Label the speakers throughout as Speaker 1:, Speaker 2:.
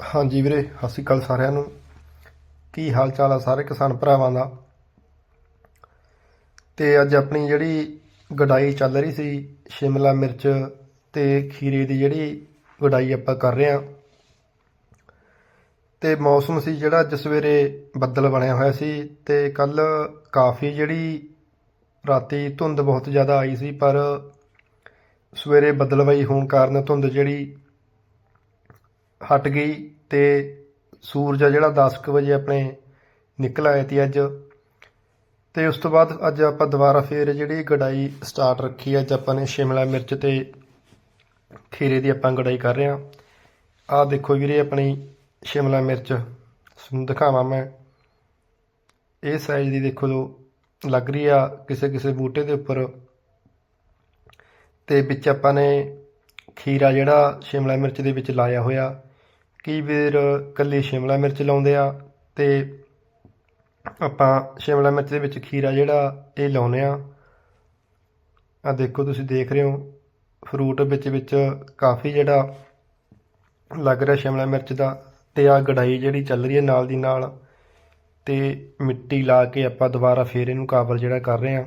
Speaker 1: ਹਾਂਜੀ ਵੀਰੇ, ਸਤਿ ਸ਼੍ਰੀ ਅਕਾਲ ਸਾਰਿਆਂ ਨੂੰ। ਕੀ ਹਾਲ ਚਾਲ ਆ ਸਾਰੇ ਕਿਸਾਨ ਭਰਾਵਾਂ ਦਾ? ਤੇ ਅੱਜ ਆਪਣੀ ਜਿਹੜੀ ਗਡਾਈ ਚੱਲ ਰਹੀ ਸੀ, ਸ਼ਿਮਲਾ ਮਿਰਚ ਤੇ ਖੀਰੇ ਦੀ ਜਿਹੜੀ ਗਡਾਈ ਆਪਾਂ ਕਰ ਰਹੇ ਆ ਤੇ ਮੌਸਮ ਸੀ ਜਿਹੜਾ ਅੱਜ ਸਵੇਰੇ ਬੱਦਲ ਬਣਿਆ ਹੋਇਆ ਸੀ ਤੇ ਕੱਲ ਕਾਫੀ ਜਿਹੜੀ ਰਾਤੀ ਧੁੰਦ ਬਹੁਤ ਜ਼ਿਆਦਾ ਆਈ ਸੀ, ਪਰ ਸਵੇਰੇ ਬੱਦਲਵਾਈ ਹੋਣ ਕਾਰਨ ਧੁੰਦ ਜਿਹੜੀ ਹਟ ਗਈ ਤੇ ਸੂਰਜ ਆ ਜਿਹੜਾ 10 ਕੁ ਵਜੇ ਆਪਣੇ ਨਿਕਲ ਆਇਆ ਤੀ ਅੱਜ। ਤੇ ਉਸ ਤੋਂ ਬਾਅਦ ਅੱਜ ਆਪਾਂ ਦੁਬਾਰਾ ਫੇਰ ਜਿਹੜੀ ਗੜਾਈ ਸਟਾਰਟ ਰੱਖੀ ਅੱਜ ਆਪਾਂ ਨੇ ਸ਼ਿਮਲਾ ਮਿਰਚ ਤੇ ਖੀਰੇ ਦੀ ਆਪਾਂ ਗੜਾਈ ਕਰ ਰਹੇ ਹਾਂ ਆਹ ਦੇਖੋ ਵੀਰੇ ਆਪਣੀ ਸ਼ਿਮਲਾ ਮਿਰਚ, ਤੁਹਾਨੂੰ ਦਿਖਾਵਾਂ ਮੈਂ। ਇਹ ਸਾਈਜ਼ ਦੀ ਦੇਖੋ ਲੋ ਲੱਗ ਰਹੀ ਆ ਕਿਸੇ ਕਿਸੇ ਬੂਟੇ ਦੇ ਉੱਪਰ। ਤੇ ਵਿੱਚ ਆਪਾਂ ਨੇ ਖੀਰਾ ਜਿਹੜਾ ਸ਼ਿਮਲਾ ਮਿਰਚ ਦੇ ਵਿੱਚ ਲਾਇਆ ਹੋਇਆ। ਕਈ ਵਾਰ ਕੱਲੀ ਸ਼ਿਮਲਾ ਮਿਰਚ ਲਾਉਂਦੇ ਆ ਤੇ ਆਪਾਂ ਸ਼ਿਮਲਾ ਮਿਰਚ ਦੇ ਵਿੱਚ ਖੀਰਾ ਜਿਹੜਾ ਇਹ ਲਾਉਨੇ ਆ। ਆ ਦੇਖੋ ਤੁਸੀਂ ਦੇਖ ਰਹੇ ਹੋ ਫਰੂਟ ਵਿੱਚ ਵਿੱਚ ਕਾਫੀ ਜਿਹੜਾ ਲੱਗ ਰਿਹਾ ਸ਼ਿਮਲਾ ਮਿਰਚ ਦਾ ਤੇ ਆ ਗੜਾਈ ਜਿਹੜੀ ਚੱਲ ਰਹੀ ਹੈ ਨਾਲ ਦੀ ਨਾਲ ਤੇ ਮਿੱਟੀ ਲਾ ਕੇ ਆਪਾਂ ਦੁਬਾਰਾ ਫੇਰ ਇਹਨੂੰ ਕਾਬਲ ਜਿਹੜਾ ਕਰ ਰਹੇ ਆ।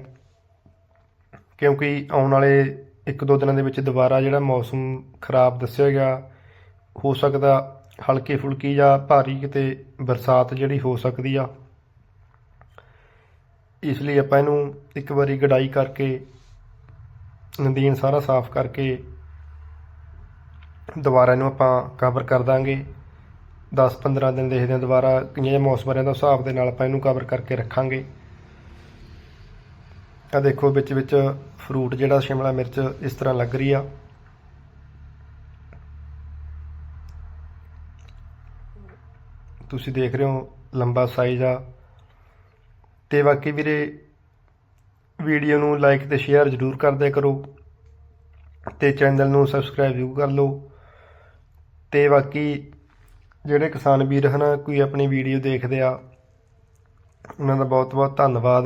Speaker 1: ਕਿਉਂਕਿ ਆਉਣ ਵਾਲੇ ਇੱਕ ਦੋ ਦਿਨਾਂ ਦੇ ਵਿੱਚ ਦੁਬਾਰਾ ਜਿਹੜਾ ਮੌਸਮ ਖਰਾਬ ਦੱਸਿਆ ਗਿਆ, ਹੋ ਸਕਦਾ ਹਲਕੀ ਫੁਲਕੀ ਜਾਂ ਭਾਰੀ ਕਿਤੇ ਬਰਸਾਤ ਜਿਹੜੀ ਹੋ ਸਕਦੀ ਆ। ਇਸ ਲਈ ਆਪਾਂ ਇਹਨੂੰ ਇੱਕ ਵਾਰੀ ਗਡਾਈ ਕਰਕੇ, ਨਦੀਨ ਸਾਰਾ ਸਾਫ਼ ਕਰਕੇ ਦੁਬਾਰਾ ਇਹਨੂੰ ਆਪਾਂ ਕਵਰ ਕਰ ਦਾਂਗੇ। 10-15 ਦਿਨ ਦੇਖਦੇ ਹਾਂ ਦੁਬਾਰਾ ਕਿੰਨੇ ਜਿਹਾ ਮੌਸਮ ਰਹਿੰਦਾ ਹਿਸਾਬ ਦੇ ਨਾਲ ਆਪਾਂ ਇਹਨੂੰ ਕਵਰ ਕਰਕੇ ਰੱਖਾਂਗੇ। ਆ ਦੇਖੋ ਵਿੱਚ ਵਿੱਚ ਫਰੂਟ ਜਿਹੜਾ ਸ਼ਿਮਲਾ ਮਿਰਚ ਇਸ ਤਰ੍ਹਾਂ ਲੱਗ ਰਹੀ ਆ। ਤੁਸੀਂ ਦੇਖ ਰਹੇ ਹੋ ਲੰਬਾ ਸਾਈਜ਼ ਆ। ਤੇ ਬਾਕੀ ਵੀਰੇ ਵੀਡੀਓ ਨੂੰ ਲਾਈਕ ਤੇ ਸ਼ੇਅਰ ਜ਼ਰੂਰ ਕਰਦੇ ਕਰੋ। ਤੇ ਚੈਨਲ ਨੂੰ ਸਬਸਕ੍ਰਾਈਬ ਜ਼ਰੂਰ ਕਰ ਲਓ। ਤੇ ਬਾਕੀ ਜਿਹੜੇ ਕਿਸਾਨ ਵੀਰ ਹਨ, ਕੋਈ ਆਪਣੀ ਵੀਡੀਓ ਦੇਖਦੇ ਆ, ਉਹਨਾਂ ਦਾ ਬਹੁਤ ਬਹੁਤ ਧੰਨਵਾਦ।